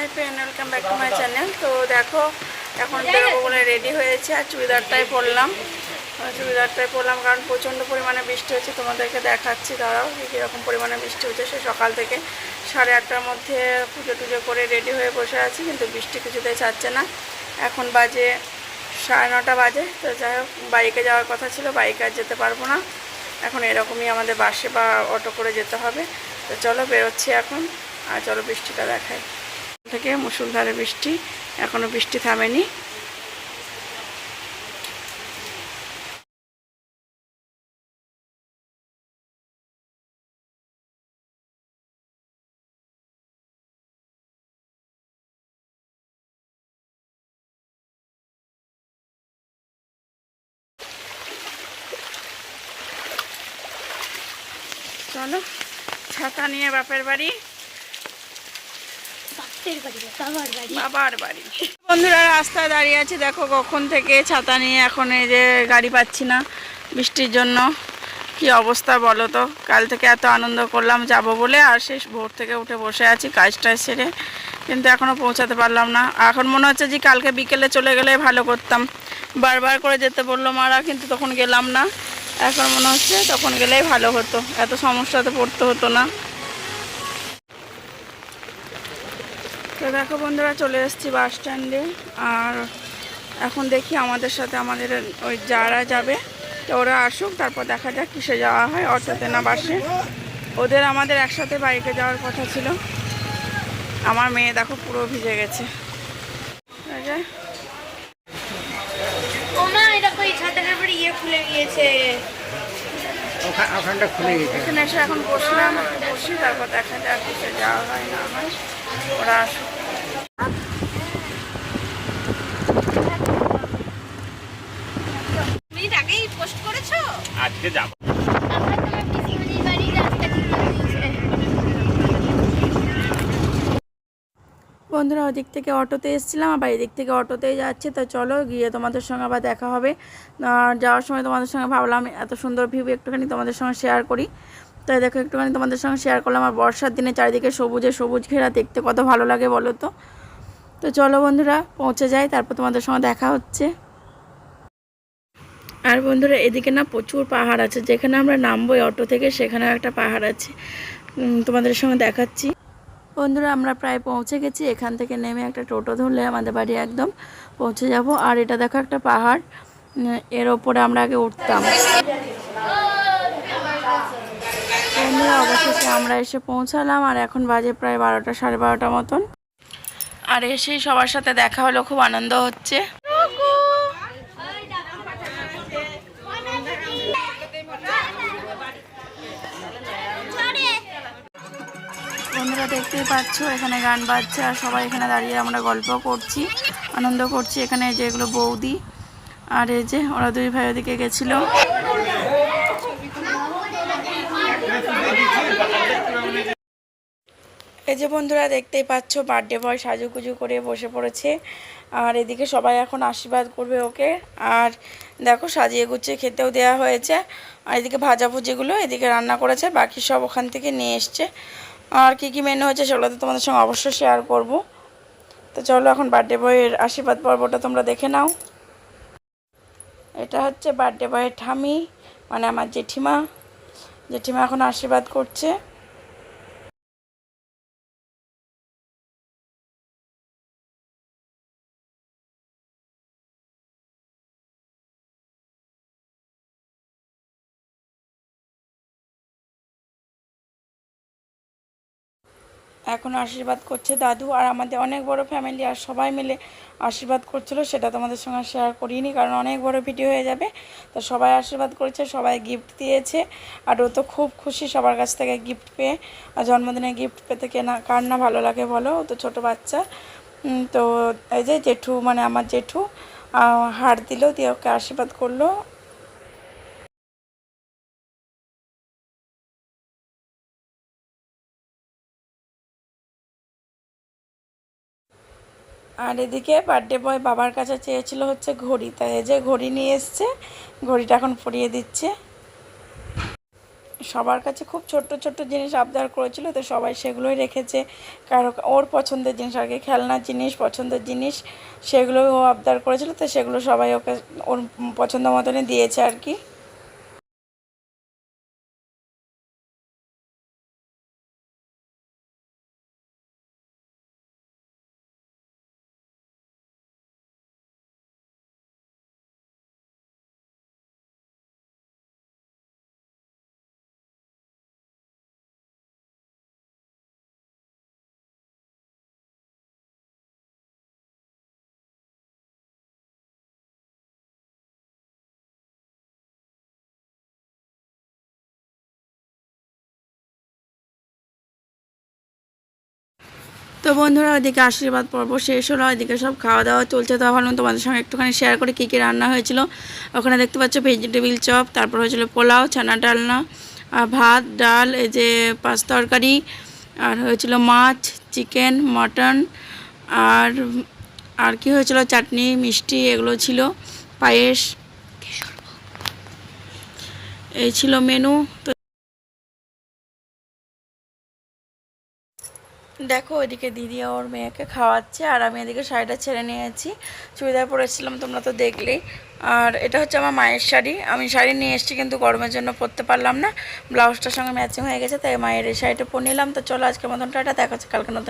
Hi friend, welcome back to my channel. তো দেখো, এখন বেরোবো বলে রেডি হয়েছে আর চুড়িদারটাই পরলাম। চুড়িদারটাই পরলাম কারণ প্রচণ্ড পরিমাণে বৃষ্টি হচ্ছে, তোমাদেরকে দেখাচ্ছি তারাও কীরকম পরিমাণে বৃষ্টি হচ্ছে সে সকাল থেকে। সাড়ে আটটার মধ্যে পুজো টুজো করে রেডি হয়ে বসে আছি, কিন্তু বৃষ্টি কিছুতেই ছাড়ছে না। এখন বাজে সাড়ে নটা বাজে, তো যাই হোক, বাইকে যাওয়ার কথা ছিল, বাইকে আর যেতে পারব না। এখন এরকমই আমাদের বাসে বা অটো করে যেতে হবে। তো চলো, বেরোচ্ছি এখন। আর চলো, বৃষ্টিটা দেখাই। থেকে মুসুলধারে বৃষ্টি এখনও বৃষ্টি থামেনি। চলো ছাতা নিয়ে বাপের বাড়ি। বন্ধুরা রাস্তায় দাঁড়িয়ে আছি, দেখো কখন থেকে ছাতা নিয়ে এখন এই যে গাড়ি পাচ্ছি না বৃষ্টির জন্য। কি অবস্থা বলো তো? কাল থেকে এত আনন্দ করলাম যাব বলে, আর শেষ ভোর থেকে উঠে বসে আছি কাজটা সেরে, কিন্তু এখনও পৌঁছাতে পারলাম না। এখন মনে হচ্ছে যে কালকে বিকেলে চলে গেলে ভালো করতাম। বারবার করে যেতে বলল মারা, কিন্তু তখন গেলাম না। এখন মনে হচ্ছে তখন গেলেই ভালো হতো। এত সমস্যাতে পড়তে হতো না। তো দেখো বন্ধুরা চলে এসেছি বাস স্ট্যান্ডে। আর এখন দেখি আমাদের সাথে আমাদের ওই যারা যাবে তো ওরা আসুক তারপর দেখা যাক কিসে যাওয়া হয় অটোতে না বাসে। ওদের আমাদের একসাথে বাইকে যাওয়ার কথা ছিল। আমার মেয়ে দেখো পুরো ভিজে গেছে। পরে ইয়ে খুলে গিয়েছে। ওখা- ওখানটা খুলে গেছে এখানে এসে এখন বসলাম বসি তারপর দেখা যাক কিসে যাওয়া হয় না হয়। ওরা আসুক। পোস্ট করেছ? আজকে যাব। বন্ধুরা ওদিক থেকে অটোতে এসেছিলাম আবার এদিক থেকে অটোতেই যাচ্ছে। তো চলো গিয়ে তোমাদের সঙ্গে আবার দেখা হবে। যাওয়ার সময় তোমাদের সঙ্গে ভাবলাম এত সুন্দর ভিউ একটুখানি তোমাদের সঙ্গে শেয়ার করি। তাই দেখো একটুখানি তোমাদের সঙ্গে শেয়ার করলাম। আর বর্ষার দিনে চারিদিকে সবুজে সবুজ ঘেরা, দেখতে কত ভালো লাগে বলো তো? তো চলো বন্ধুরা, পৌঁছে যাই, তারপর তোমাদের সঙ্গে দেখা হচ্ছে। আর বন্ধুরা, এদিকে না প্রচুর পাহাড় আছে, যেখানে আমরা নামবো অটো থেকে, সেখানেও একটা পাহাড় আছে। তোমাদের সঙ্গে দেখাচ্ছি। বন্ধুরা, আমরা প্রায় পৌঁছে গেছি, এখান থেকে নেমে একটা টোটো ধরলে আমাদের বাড়ি একদম পৌঁছে যাব। আর এটা দেখো একটা পাহাড় এর ওপরে আমরা আগে উঠতাম। বন্ধুরা অবশেষে আমরা এসে পৌঁছালাম আর এখন বাজে প্রায় বারোটা, সাড়ে বারোটা মতন। আর এসেই সবার সাথে দেখা হলো, খুব আনন্দ হচ্ছে। বন্ধুরা, দেখতেই পাচ্ছ, এখানে গান বাজছে আর সবাই এখানে দাঁড়িয়ে আমরা গল্প করছি, আনন্দ করছি। এখানে এই যে এগুলো বৌদি আর এই যে ওরা দুই ভাই ওদিকে গেছিল। এই যে বন্ধুরা দেখতেই পাচ্ছ বার্থডে বয় সাজুগুজু করে বসে পড়েছে। আর এদিকে সবাই এখন আশীর্বাদ করবে ওকে। আর দেখো সাজিয়ে গুছিয়ে খেতেও দেওয়া হয়েছে। আর এদিকে ভাজাভুজিগুলো এদিকে রান্না করেছে, বাকি সব ওখান থেকে নিয়ে এসছে। আর কি কি মেনু হয়েছে সেগুলো তো তোমাদের সঙ্গে অবশ্যই শেয়ার করব। তো চলো এখন বার্থডে বয়ের আশীর্বাদ পর্বটা তোমরা দেখে নাও। এটা হচ্ছে বার্থডে বয়ের ঠামি মানে আমার জেঠিমা। জেঠিমা এখন আশীর্বাদ করছে। এখন আশীর্বাদ করছে দাদু আর আমাদের অনেক বড় ফ্যামিলি আর সবাই মিলে আশীর্বাদ করছিল, সেটা তোমাদের সঙ্গে শেয়ার করিনি কারণ অনেক বড় ভিডিও হয়ে যাবে। তো সবাই আশীর্বাদ করেছে, সবাই গিফট দিয়েছে আর ও তো খুব খুশি সবার কাছ থেকে গিফট পেয়ে। আর জন্মদিনে গিফট পেতে কেনা কার না ভালো লাগে বলো, ও তো ছোটো বাচ্চা। তো এই যে জেঠু মানে আমার জেঠু হার দিল, দিয়ে ওকে আশীর্বাদ করল। আর এদিকে বার্থডে বয় বাবার কাছে চেয়েছিল হচ্ছে ঘড়ি, তাই যে ঘড়ি নিয়ে এসছে, ঘড়িটা এখন পরিয়ে দিচ্ছে। সবার কাছে খুব ছোট্ট ছোট্ট জিনিস আবদার করেছিল, তো সবাই সেগুলোই রেখেছে। কারও ওর পছন্দের জিনিস আর কি খেলনার জিনিস, পছন্দের জিনিস সেগুলো ও আবদার করেছিল, তো সেগুলো সবাই ওকে ওর পছন্দ মতনই দিয়েছে আর কি। তো বন্ধুরা, ওইদিকে আশীর্বাদ পর্ব শেষ হলো, ওইদিকে সব খাওয়া দাওয়া চলছে। তো ভাবলাম তোমাদের সঙ্গে একটুখানি শেয়ার করে কী কী রান্না হয়েছিল। ওখানে দেখতে পাচ্ছ ভেজিটেবিল চপ তারপর হয়েছিল পোলাও, ছানা ডালনা আর ভাত, ডাল, এই যে পাঁচ তরকারি, আর হয়েছিল মাছ চিকেন মটন আর আর কি হয়েছিল? চাটনি, মিষ্টি, এগুলো ছিল, পায়েস। এই ছিল মেনু তো দেখো, ওইদিকে দিদি ওর মেয়েকে খাওয়াচ্ছে, আর আমি এদিকে শাড়িটা ছেড়ে নিয়েছি চুড়িদার পরেছিলাম, তোমরা তো দেখলেই আর এটা হচ্ছে আমার মায়ের শাড়ি। আমি শাড়ি নিয়ে এসেছি, কিন্তু গরমের জন্য পরতে পারলাম না। ব্লাউজটার সঙ্গে ম্যাচিং হয়ে গেছে, তাই মায়ের এই শাড়িটা পরে নিলাম। তো চলো আজকে মতন টাটা দেখাচ্ছে কালকে নতুন